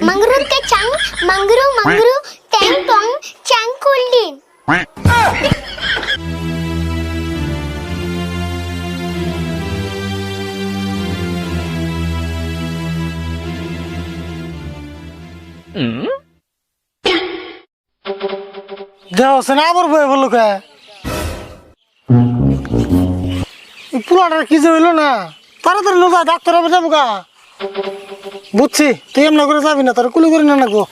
Mangrove ke chang, mangrove, mangrove, tang tong, chang kuldin. দেহ সে না আবার বয়ে বললো কে পুরাটার কি যে হইলো না তাড়াতাড়ি লোক ডাক্তার হবে যাবো গা বুঝছি তুই এমন করে যাবি না তোর কুলি করে না গো।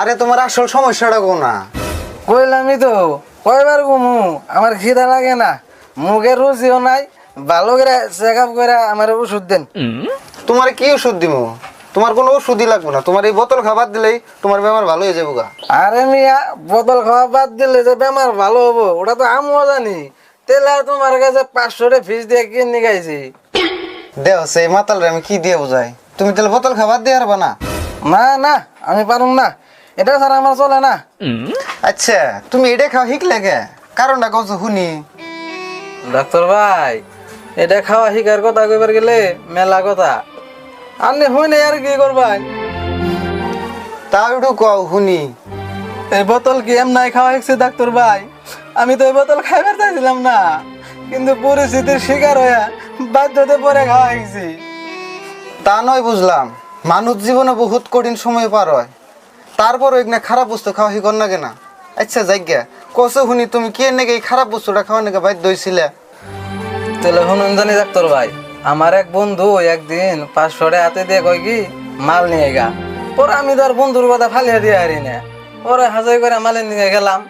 আরে তোমার আসল সমস্যাটা কো না। কইলামই তো কয়বার ঘুমু? আমার খিদা লাগে না। মুখে রুচিও নাই ভালো করে চেক আপ করে আমার ওষুধ দেন। তোমার কি ওষুধ দিমু? তোমার কোনো ওষুধই লাগবে না। তোমার এই বোতল খাবার দিলেই তোমার বেমার ভালো হয়ে যাব গা। আরে মিয়া বোতল খাওয়া বাদ দিলে যে বেমার ভালো হব ওটা তো আমিও জানি। তেলে তোমার কাছে পাঁচশো টা ফিস দিয়ে কিনে গাইছি দেও সেই মাতালরে আমি কি দিয়ে বোঝাই? তুমি তাহলে বোতল খাবার দিয়ে হারবা না? না না আমি পারুম না। এটা ছাড়া আমার চলে না। আচ্ছা তুমি এটা খাওয়া শিখলে কে? কারণটা কত শুনি। ডাক্তার ভাই এটা খাওয়া শিকার কথা কইবার গেলে মেলা কথা। আপনি হই নাই আর কি তাও একটু কও শুনি। এই বোতল কি এম নাই খাওয়া হয়েছে ডাক্তার ভাই? আমি তো এই বোতল খাইবার চাইছিলাম না। কিন্তু পরিস্থিতির শিকার হয়ে বাধ্যতে পরে খাওয়া হয়েছি তা নয় বুঝলাম। মানুষ জীবনে বহুত কঠিন সময় পার হয়। তারপরও এখানে খারাপ বস্তু খাওয়া শিকর না। কেনা আচ্ছা যাইগা কসে শুনি তুমি কি নাকি এই খারাপ বস্তুটা খাওয়া নাকি বাধ্য হয়েছিলে তাহলে শুনুন জানি ডাক্তার ভাই, আমার এক বন্ধু একদিন পাঁচশো হাতে দিয়ে কয় কি, মাল নিয়ে গা। পরে আমি তো আর বন্ধুর কথা ফালিয়ে দিয়ে হারি না। পরে হাজার করে মাল নিয়ে গেলাম।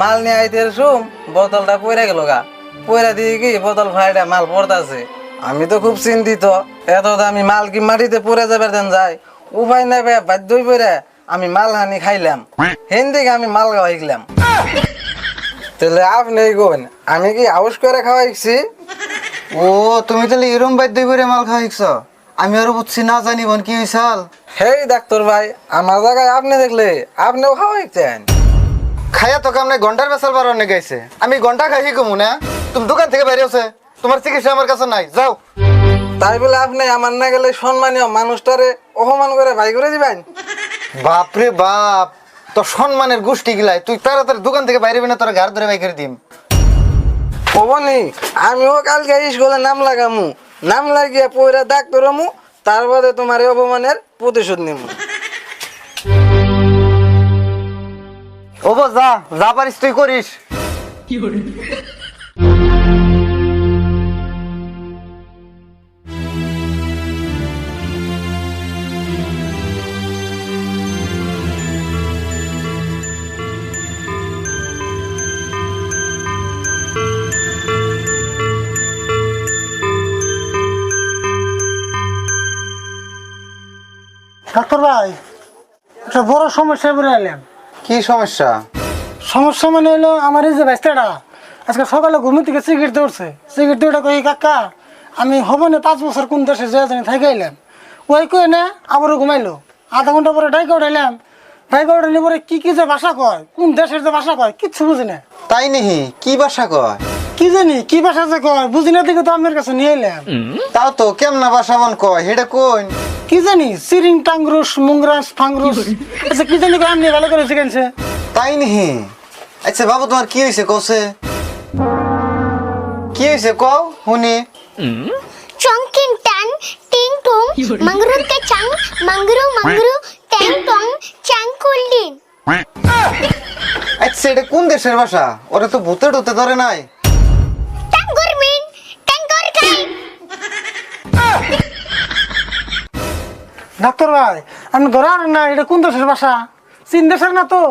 মাল নিয়ে আইতে শুম বোতলটা পড়ে গেল গা। পয়রা দিয়ে কি বোতল ফাইটা মাল পড়তাছে। আমি তো খুব চিন্তিত, এত আমি মাল কি মাটিতে পড়ে যাবে দেন যায়। উপায় নাই ভাই বাধ্যই পড়ে আমি মাল হানি খাইলাম। হেন আমি মাল খাওয়া শিখলাম তাহলে আপনি কোন আমি কি আউস করে খাওয়াইছি? ও তুমি তাহলে এরম বাধ্য করে মাল শিখছ? আমি আরও বুঝছি না জানি বোন কি হয়েছাল হেই ডাক্তার ভাই আমার জায়গায় আপনি দেখলে আপনিও খাওয়াইছেন খাইয়া তো কামনে ঘণ্টার বেসাল বার অনেক গাইছে আমি ঘণ্টা খাই শিখব না? তুমি দোকান থেকে বাইরে আছে তোমার চিকিৎসা আমার কাছে নাই যাও। তাই বলে আপনি আমার না গেলে সম্মানীয় মানুষটারে অপমান করে ভাই করে দিবেন? বাপরে বাপ তোর সম্মানের গোষ্ঠী গিলাই তুই তাড়াতাড়ি দোকান থেকে বাইরে না তোর ঘর ধরে বাই করে দিম। কবনি আমিও কালকে স্কুলে নাম লাগামু। নাম লাগিয়ে পয়রা ডাক হমু তারপরে তোমার এই অপমানের প্রতিশোধ নিমু। ও বো, যা যা পারিস তুই করিস। ডাক্তার ভাই একটা বড় সমস্যা বলে এলাম কি সমস্যা? সমস্যা মানে হলো আমার এই যে ব্যস্তাটা আজকে সকালে ঘুমি থেকে সিগারেট দৌড়ছে সিগারেট দৌড়া কই কাকা আমি হব না পাঁচ বছর কোন দেশে যে জানি থাকি এলাম ওই কই না আবারও ঘুমাইলো। আধা ঘণ্টা পরে ডাইকে উঠাইলাম। ডাইকে উঠাইলে পরে কি কি যে ভাষা কয় কোন দেশের যে ভাষা কয় কিচ্ছু বুঝি না। তাই নেহি কি বাসা কয়? কি জানি কি ভাষা যে কয় বুঝি না দেখে তো আপনার কাছে নিয়ে এলাম তাও তো কেমনা বাসা মন কয় হেটা কোন কি জানি? সিরিং টাংরুস মুংরাস ফাংরুস। জানি? আচ্ছা, গান করেছে তাই নি আচ্ছা বাবু তোমার কি হয়েছে কসে কি হয়েছে ক হুনি। চংকিন টিং টুং মাংরু তে চাং মাংরু মাংরু টং চাং কুলিন আচ্ছা এটা কোন দেশের ভাষা? ওরা তো ভূতে ডুতে ধরে নাই। টাঙ্গুর মিন টাঙ্গুর গাই ডাক্তার ভাই আপনি ধরার না এটা কোন দেশের ভাষা? চীন দেশের না তো?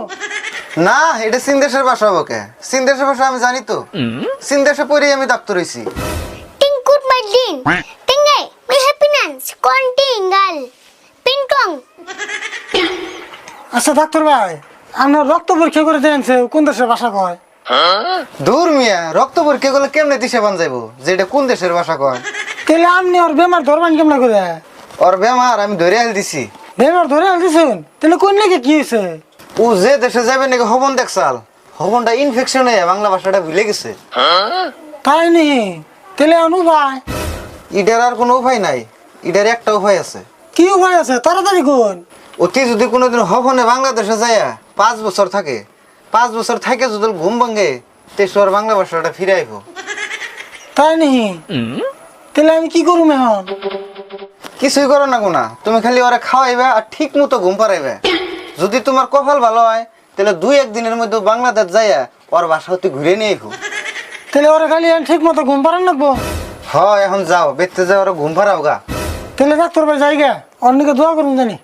না এটা চীন দেশের ভাষা ওকে চীন দেশের ভাষা আমি জানি তো। চীন দেশে পড়েই আমি ডাক্তার হইছি। Happiness, kontingal. Pintong. আচ্ছা ডাক্তার ভাই আপনার রক্ত পরীক্ষা করে দেখেছে কোন দেশের ভাষা কয়? দূর মিয়া রক্ত পরীক্ষা করলে কেমনে দিশে বান যাইবো? যে এটা কোন দেশের ভাষা কয়? তাহলে আপনি ওর বেমার ধরবেন কেমন করে? ওর বেমার আমি ধরে আল দিছি। বেমার ধরে আনতেছেন তাহলে কোন নাকি কি হয়েছে ও যে দেশে যাবে নাকি হবন দেখছাল হবনটা ইনফেকশন হয়ে বাংলা ভাষাটা ভুলে গেছে। তাই নি? তাহলে আনু ভাই ইটার আর কোনো উপায় নাই। ইটার একটা উপায় আছে। কি উপায় আছে? তাড়াতাড়ি কোন? অতি যদি কোনোদিন হবনে বাংলাদেশে যায় পাঁচ বছর থাকে পাঁচ বছর থাকে যদি ঘুম ভাঙে তেসর বাংলা ভাষাটা ফিরে আইব তাই নি? তাহলে আমি কি করুম এখন? কিছুই করো না গুনা। তুমি খালি ওরা খাওয়াইবে আর ঠিক মতো ঘুম পাড়াইবে। যদি তোমার কপাল ভালো হয় তাহলে দুই একদিনের মধ্যে বাংলাদেশ যাইয়া ওর বাসা হতে ঘুরে নিয়ে আইবো তাহলে ওরা খালি ঠিক মতো ঘুম পাড়ান লাগবো? হ এখন যাও। বেতে যাও ওরা ঘুম পাড়াও গা। তাহলে ডাক্তার ভাই যাই গা অন্যকে দোয়া করুন জানি।